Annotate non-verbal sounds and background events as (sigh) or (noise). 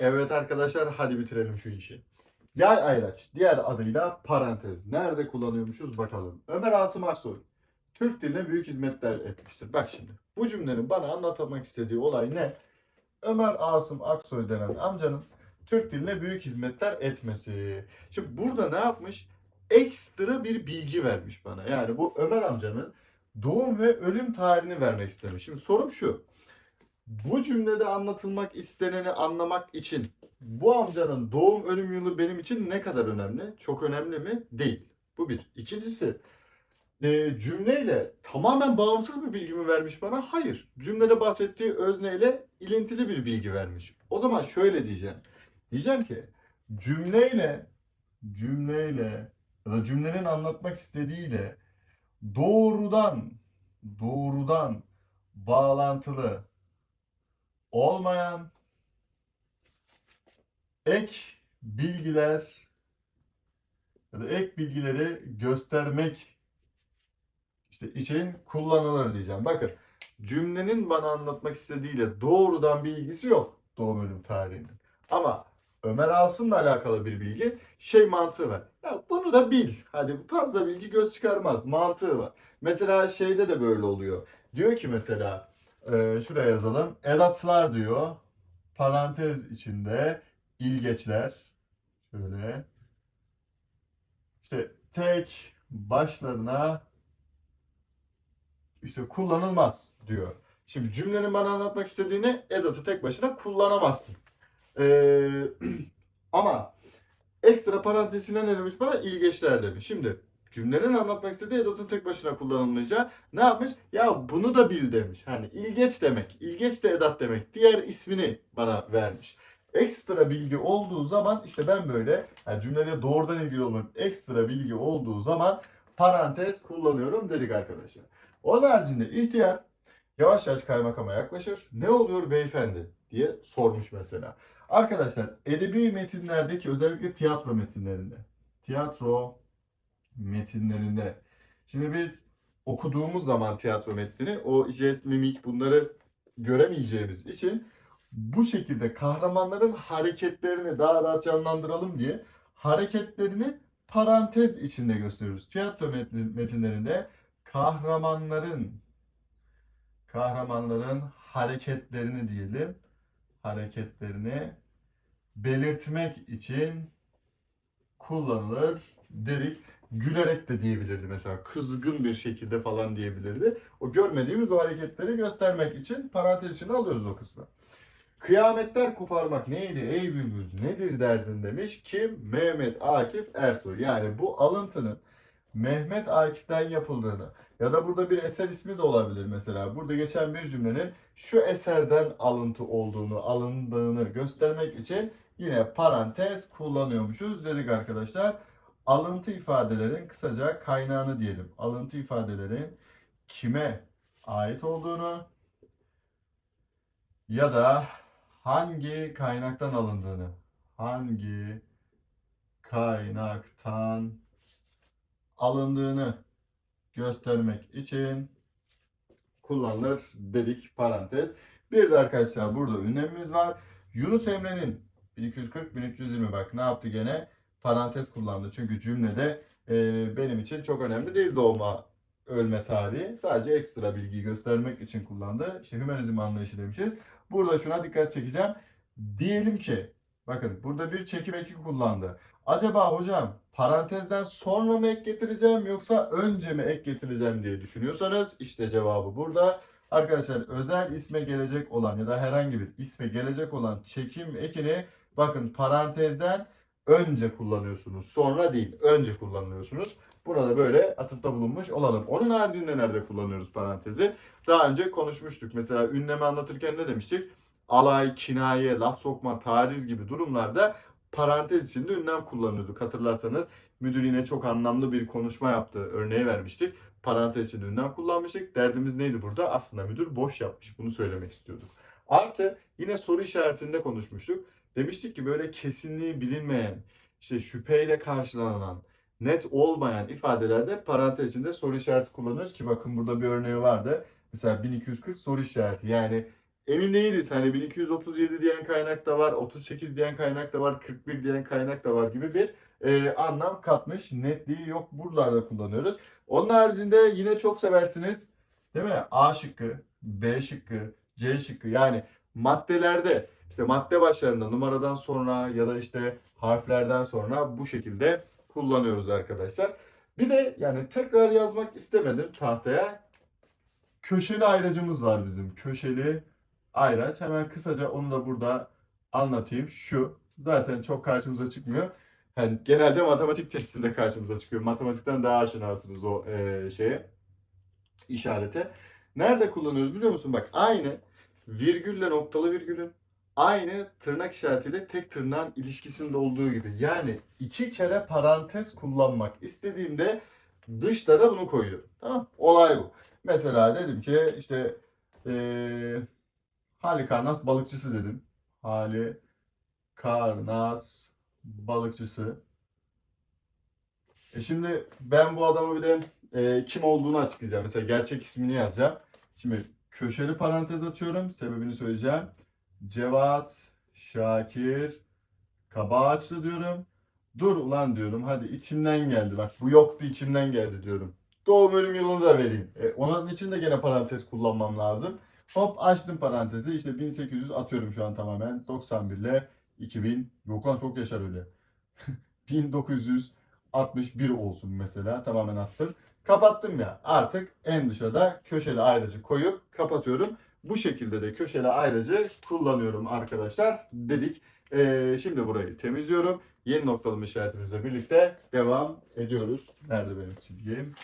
Evet arkadaşlar hadi bitirelim şu işi. Yay ayraç diğer adıyla parantez. Nerede kullanıyormuşuz bakalım. Ömer Asım Aksoy Türk diline büyük hizmetler etmiştir. Bak şimdi bu cümlenin bana anlatmak istediği olay ne? Ömer Asım Aksoy denen amcanın Türk diline büyük hizmetler etmesi. Şimdi burada ne yapmış? Ekstra bir bilgi vermiş bana. Yani bu Ömer amcanın doğum ve ölüm tarihini vermek istemiş. Şimdi sorum şu. Bu cümlede anlatılmak isteneni anlamak için bu amcanın doğum ölüm yılı benim için ne kadar önemli? Çok önemli mi? Değil. Bu bir. İkincisi e, cümleyle tamamen bağımsız bir bilgi mi vermiş bana? Hayır. Cümlede bahsettiği özneyle ilintili bir bilgi vermiş. O zaman şöyle diyeceğim. Diyeceğim ki cümleyle cümleyle ya da cümlenin anlatmak istediğiyle doğrudan doğrudan bağlantılı olmayan ek bilgiler ya da ek bilgileri göstermek işte için kullanılır diyeceğim. Bakın cümlenin bana anlatmak istediğiyle doğrudan bir ilgisi yok doğum ölüm tarihinin. Ama Ömer Asım'la alakalı bir bilgi şey mantığı var. Ya bunu da bil. Hadi fazla bilgi göz çıkarmaz. Mantığı var. Mesela şeyde de böyle oluyor. Diyor ki mesela e, şuraya yazalım. Edatlar diyor. Parantez içinde ilgeçler. Şöyle. İşte tek başlarına işte kullanılmaz diyor. Şimdi cümlenin bana anlatmak istediğini edatı tek başına kullanamazsın. Ee, (clears throat) ama ekstra parantez içine ne demiş bana? İlgeçler demiş. Şimdi cümlenin anlatmak istediği edatın tek başına kullanılmayacağı ne yapmış? Ya bunu da bil demiş. Hani ilgeç demek. İlgeç de edat demek. Diğer ismini bana vermiş. Ekstra bilgi olduğu zaman işte ben böyle yani cümleyle doğrudan ilgili olan ekstra bilgi olduğu zaman parantez kullanıyorum dedik arkadaşlar. Onun haricinde ihtiyar yavaş yavaş kaymakama yaklaşır. Ne oluyor beyefendi diye sormuş mesela. Arkadaşlar edebi metinlerdeki özellikle tiyatro metinlerinde. Tiyatro metinlerinde. Şimdi biz okuduğumuz zaman tiyatro metnini o jest, mimik bunları göremeyeceğimiz için bu şekilde kahramanların hareketlerini daha rahat canlandıralım diye hareketlerini parantez içinde gösteriyoruz. Tiyatro metin- metinlerinde kahramanların kahramanların hareketlerini diyelim hareketlerini belirtmek için kullanılır dedik. Gülerek de diyebilirdi mesela. Kızgın bir şekilde falan diyebilirdi. O görmediğimiz o hareketleri göstermek için parantez içine alıyoruz o kısmı. Kıyametler koparmak neydi ey bülbül nedir derdin demiş kim? Mehmet Akif Ersoy. Yani bu alıntının Mehmet Akif'ten yapıldığını ya da burada bir eser ismi de olabilir mesela. Burada geçen bir cümlenin şu eserden alıntı olduğunu, alındığını göstermek için yine parantez kullanıyormuşuz dedik arkadaşlar. Alıntı ifadelerin kısaca kaynağını diyelim. Alıntı ifadelerin kime ait olduğunu ya da hangi kaynaktan alındığını, hangi kaynaktan alındığını göstermek için kullanılır dedik parantez. Bir de arkadaşlar burada ünlemimiz var. Yunus Emre'nin 1240-1320 bak ne yaptı gene? Parantez kullandı. Çünkü cümlede e, benim için çok önemli değil doğma ölme tarihi. Sadece ekstra bilgi göstermek için kullandı. İşte hümanizm anlayışı demişiz. Burada şuna dikkat çekeceğim. Diyelim ki bakın burada bir çekim eki kullandı. Acaba hocam parantezden sonra mı ek getireceğim yoksa önce mi ek getireceğim diye düşünüyorsanız işte cevabı burada. Arkadaşlar özel isme gelecek olan ya da herhangi bir isme gelecek olan çekim ekini bakın parantezden önce kullanıyorsunuz. Sonra değil önce kullanıyorsunuz. Burada böyle atıfta bulunmuş olalım. Onun haricinde nerede kullanıyoruz parantezi? Daha önce konuşmuştuk. Mesela ünlemi anlatırken ne demiştik? Alay, kinaye, laf sokma, tariz gibi durumlarda parantez içinde ünlem kullanıyorduk. Hatırlarsanız müdür yine çok anlamlı bir konuşma yaptı. Örneği vermiştik. Parantez içinde ünlem kullanmıştık. Derdimiz neydi burada? Aslında müdür boş yapmış. Bunu söylemek istiyorduk. Artı yine soru işaretinde konuşmuştuk. Demiştik ki böyle kesinliği bilinmeyen, işte şüpheyle karşılanan, net olmayan ifadelerde parantez içinde soru işareti kullanırız ki bakın burada bir örneği vardı. Mesela 1240 soru işareti yani emin değiliz. Hani 1237 diyen kaynak da var, 38 diyen kaynak da var, 41 diyen kaynak da var gibi bir e, anlam katmış. Netliği yok. Buralarda kullanıyoruz. Onun haricinde yine çok seversiniz. Değil mi? A şıkkı, B şıkkı, C şıkkı. Yani maddelerde işte madde başlarında numaradan sonra ya da işte harflerden sonra bu şekilde kullanıyoruz arkadaşlar. Bir de yani tekrar yazmak istemedim tahtaya. Köşeli ayracımız var bizim. Köşeli ayraç. Hemen kısaca onu da burada anlatayım. Şu zaten çok karşımıza çıkmıyor. Yani genelde matematik testinde karşımıza çıkıyor. Matematikten daha aşinasınız o eee, şeye, işarete. Nerede kullanıyoruz biliyor musun? Bak aynı virgülle noktalı virgülün aynı tırnak işaretiyle tek tırnağın ilişkisinde olduğu gibi. Yani iki kere parantez kullanmak istediğimde dışlara bunu koyuyorum. Tamam Olay bu. Mesela dedim ki işte eee Halikarnas balıkçısı dedim. Halikarnas balıkçısı. E şimdi ben bu adamı bir de e, kim olduğunu açıklayacağım. Mesela gerçek ismini yazacağım. Şimdi köşeli parantez açıyorum. Sebebini söyleyeceğim. Cevat Şakir Kabaağaçlı diyorum. Dur ulan diyorum. Hadi içimden geldi. Bak bu yoktu içimden geldi diyorum. Doğum ölüm yılını da vereyim. E, onun için de gene parantez kullanmam lazım. Hop açtım parantezi. İşte 1800 atıyorum şu an tamamen. 91 ile 2000. Yok lan çok yaşar öyle. (laughs) 1961 olsun mesela. Tamamen attım. Kapattım ya. Artık en dışarıda köşeli ayracı koyup kapatıyorum. Bu şekilde de köşeli ayracı kullanıyorum arkadaşlar dedik. Ee, şimdi burayı temizliyorum. Yeni noktalama işaretimizle birlikte devam ediyoruz. Nerede benim çizgim?